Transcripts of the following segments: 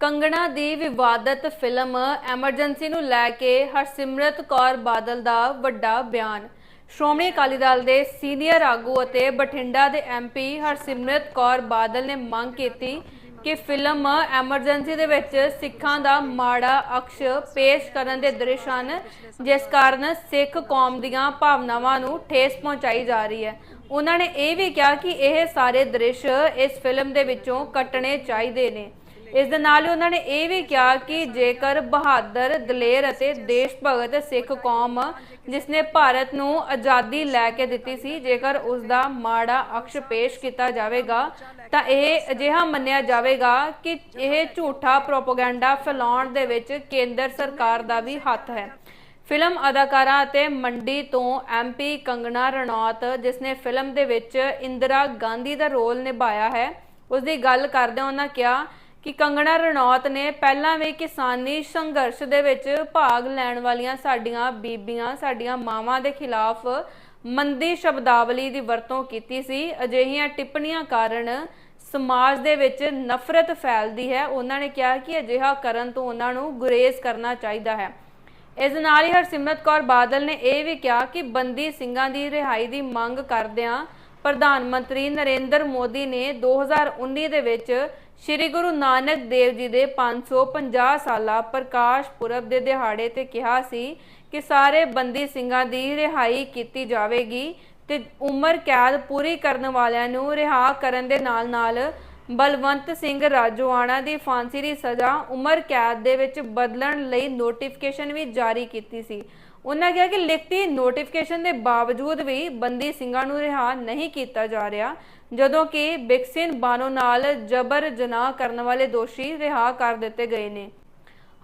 ਕੰਗਣਾ ਦੀ ਵਿਵਾਦਤ film emergency ਨੂੰ ਲੈ ਕੇ ਹਰਸਿਮਰਤ ਕੌਰ ਬਾਦਲ ਦਾ ਵੱਡਾ ਬਿਆਨ। ਸ਼੍ਰੋਮਣੀ ਅਕਾਲੀ ਦਲ ਦੇ ਸੀਨੀਅਰ ਆਗੂ ਅਤੇ ਬਠਿੰਡਾ ਦੇ ਐਮਪੀ ਹਰਸਿਮਰਤ ਕੌਰ ਬਾਦਲ ਨੇ ਮੰਗ ਕੀਤੀ ਕਿ ਫਿਲਮ ਐਮਰਜੈਂਸੀ ਦੇ ਵਿੱਚ ਸਿੱਖਾਂ ਦਾ ਮਾੜਾ ਅਕਸ਼ ਪੇਸ਼ ਕਰਨ ਦੇ ਦ੍ਰਿਸ਼ ਹਨ, ਜਿਸ ਕਾਰਨ ਸਿੱਖ ਕੌਮ ਦੀਆਂ ਭਾਵਨਾਵਾਂ ਨੂੰ ਠੇਸ ਪਹੁੰਚਾਈ ਜਾ ਰਹੀ ਹੈ। ਉਹਨਾਂ ਨੇ ਇਹ ਵੀ ਕਿਹਾ ਕਿ ਇਹ ਸਾਰੇ ਦ੍ਰਿਸ਼ ਇਸ ਫਿਲਮ ਦੇ ਵਿੱਚੋਂ ਕੱਟਣੇ ਚਾਹੀਦੇ ਨੇ। ਇਸ ਦੇ ਨਾਲ ਹੀ ਉਹਨਾਂ ਨੇ ਇਹ ਵੀ ਕਿਹਾ ਕਿ ਜੇਕਰ ਬਹਾਦਰ, ਦਲੇਰ ਅਤੇ ਦੇਸ਼ ਭਗਤ ਸਿੱਖ ਕੌਮ ਜਿਸ ਨੇ ਭਾਰਤ ਨੂੰ ਆਜ਼ਾਦੀ ਲੈ ਕੇ ਦਿੱਤੀ ਸੀ, ਜੇਕਰ ਉਸ ਦਾ ਮਾੜਾ ਅਕਸ਼ ਪੇਸ਼ ਕੀਤਾ ਜਾਵੇਗਾ, ਤਾਂ ਇਹ ਅਜਿਹਾ ਮੰਨਿਆ ਜਾਵੇਗਾ ਕਿ ਇਹ ਝੂਠਾ ਪ੍ਰੋਪਗੈਂਡਾ ਫੈਲਾਉਣ ਦੇ ਵਿੱਚ ਕੇਂਦਰ ਸਰਕਾਰ ਦਾ ਵੀ ਹੱਥ ਹੈ। ਫਿਲਮ ਅਦਾਕਾਰਾ ਅਤੇ ਮੰਡੀ ਤੋਂ ਐਮਪੀ ਕੰਗਣਾ ਰਣੌਤ ਜਿਸ ਨੇ ਫਿਲਮ ਦੇ ਵਿੱਚ ਇੰਦਰਾ ਗਾਂਧੀ ਦਾ ਰੋਲ ਨਿਭਾਇਆ ਹੈ ਉਸ ਦੀ ਗੱਲ ਕਰਦਿਆਂ ਉਹਨਾਂ ਕਿਹਾ ਕਿ ਕੰਗਣਾ ਰਣੌਤ ਨੇ ਪਹਿਲਾਂ ਵੀ ਕਿਸਾਨੀ ਸੰਘਰਸ਼ ਦੇ ਵਿੱਚ ਭਾਗ ਲੈਣ ਵਾਲੀਆਂ ਸਾਡੀਆਂ ਬੀਬੀਆਂ, ਸਾਡੀਆਂ ਮਾਵਾਂ ਦੇ ਖਿਲਾਫ ਮੰਦੀ ਸ਼ਬਦਾਵਲੀ ਦੀ ਵਰਤੋਂ ਕੀਤੀ ਸੀ। ਅਜਿਹੀਆਂ ਟਿੱਪਣੀਆਂ ਕਾਰਨ ਸਮਾਜ ਦੇ ਵਿੱਚ ਨਫ਼ਰਤ ਫੈਲਦੀ ਹੈ। ਉਹਨਾਂ ਨੇ ਕਿਹਾ ਕਿ ਅਜਿਹਾ ਕਰਨ ਤੋਂ ਉਹਨਾਂ ਨੂੰ ਗੁਰੇਜ਼ ਕਰਨਾ ਚਾਹੀਦਾ ਹੈ। ਇਸ ਨਾਲ ਹੀ ਹਰਸਿਮਰਤ ਕੌਰ ਬਾਦਲ ਨੇ ਇਹ ਵੀ ਕਿਹਾ ਕਿ ਬੰਦੀ ਸਿੰਘਾਂ ਦੀ ਰਿਹਾਈ ਦੀ ਮੰਗ ਕਰਦਿਆਂ ਪ੍ਰਧਾਨ ਮੰਤਰੀ ਨਰਿੰਦਰ ਮੋਦੀ ਨੇ 2019 ਦੇ ਵਿੱਚ ਸ੍ਰੀ ਗੁਰੂ ਨਾਨਕ ਦੇਵ ਜੀ ਦੇ 550 ਸਾਲਾ ਪ੍ਰਕਾਸ਼ ਪੁਰਬ ਦੇ ਦਿਹਾੜੇ ਤੇ ਕਿਹਾ ਸੀ ਕਿ ਸਾਰੇ ਬੰਦੀ ਸਿੰਘਾਂ ਦੀ ਰਿਹਾਈ ਕੀਤੀ ਜਾਵੇਗੀ ਤੇ ਉਮਰ ਕੈਦ ਪੂਰੀ ਕਰਨ ਵਾਲਿਆਂ ਨੂੰ ਰਿਹਾ ਕਰਨ ਦੇ ਨਾਲ-ਨਾਲ ਬਲਵੰਤ ਸਿੰਘ ਰਾਜੋਆਣਾ ਦੀ ਫਾਂਸੀ ਦੀ ਸਜ਼ਾ ਉਮਰ ਕੈਦ ਦੇ ਵਿੱਚ ਬਦਲਣ ਲਈ ਨੋਟੀਫਿਕੇਸ਼ਨ ਵੀ ਜਾਰੀ ਕੀਤੀ ਸੀ। ਉਹਨਾਂ ਕਿਹਾ ਕਿ ਲਿਖਤੀ ਨੋਟੀਫਿਕੇਸ਼ਨ ਦੇ ਬਾਵਜੂਦ ਵੀ ਬੰਦੀ ਸਿੰਘਾਂ ਨੂੰ ਰਿਹਾ ਨਹੀਂ ਕੀਤਾ ਜਾ ਰਿਹਾ, ਜਦੋਂ ਕਿ ਬਿਕਸਿਨ ਬਾਨੋ ਨਾਲ ਜਬਰ ਜਨਾਹ ਕਰਨ ਵਾਲੇ ਦੋਸ਼ੀ ਰਿਹਾ ਕਰ ਦਿੱਤੇ ਗਏ ਨੇ।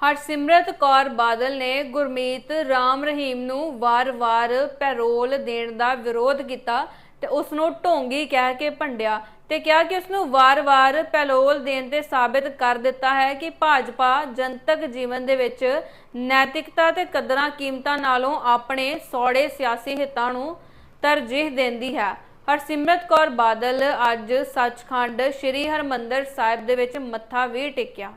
ਹਰਸਿਮਰਤ ਕੌਰ ਬਾਦਲ ਨੇ ਗੁਰਮੀਤ ਰਾਮ ਰਹੀਮ ਨੂੰ ਵਾਰ-ਵਾਰ ਪੈਰੋਲ ਦੇਣ ਦਾ ਵਿਰੋਧ ਕੀਤਾ ਤੇ ਉਸ ਨੂੰ ਢੋਂਗੀ ਕਹਿ ਕੇ ਭੰਡਿਆ। ਤੇ ਕਿਹਾ ਕਿ ਉਸ ਨੂੰ ਵਾਰ-ਵਾਰ ਪੈਰੋਲ ਦੇਣ ਤੇ ਸਾਬਿਤ ਕਰ ਦਿੱਤਾ ਹੈ ਕਿ ਭਾਜਪਾ ਜਨਤਕ ਜੀਵਨ ਦੇ ਵਿੱਚ ਨੈਤਿਕਤਾ ਤੇ ਕਦਰਾਂ ਕੀਮਤਾਂ ਨਾਲੋਂ ਆਪਣੇ ਸੌੜੇ ਸਿਆਸੀ ਹਿੱਤਾਂ ਨੂੰ ਤਰਜੀਹ ਦਿੰਦੀ ਹੈ। ਹਰਸਿਮਰਤ ਕੌਰ ਬਾਦਲ ਅੱਜ ਸੱਚਖੰਡ ਸ੍ਰੀ ਹਰਮੰਦਰ ਸਾਹਿਬ ਦੇ ਵਿੱਚ ਮੱਥਾ ਵੀ ਟੇਕਿਆ।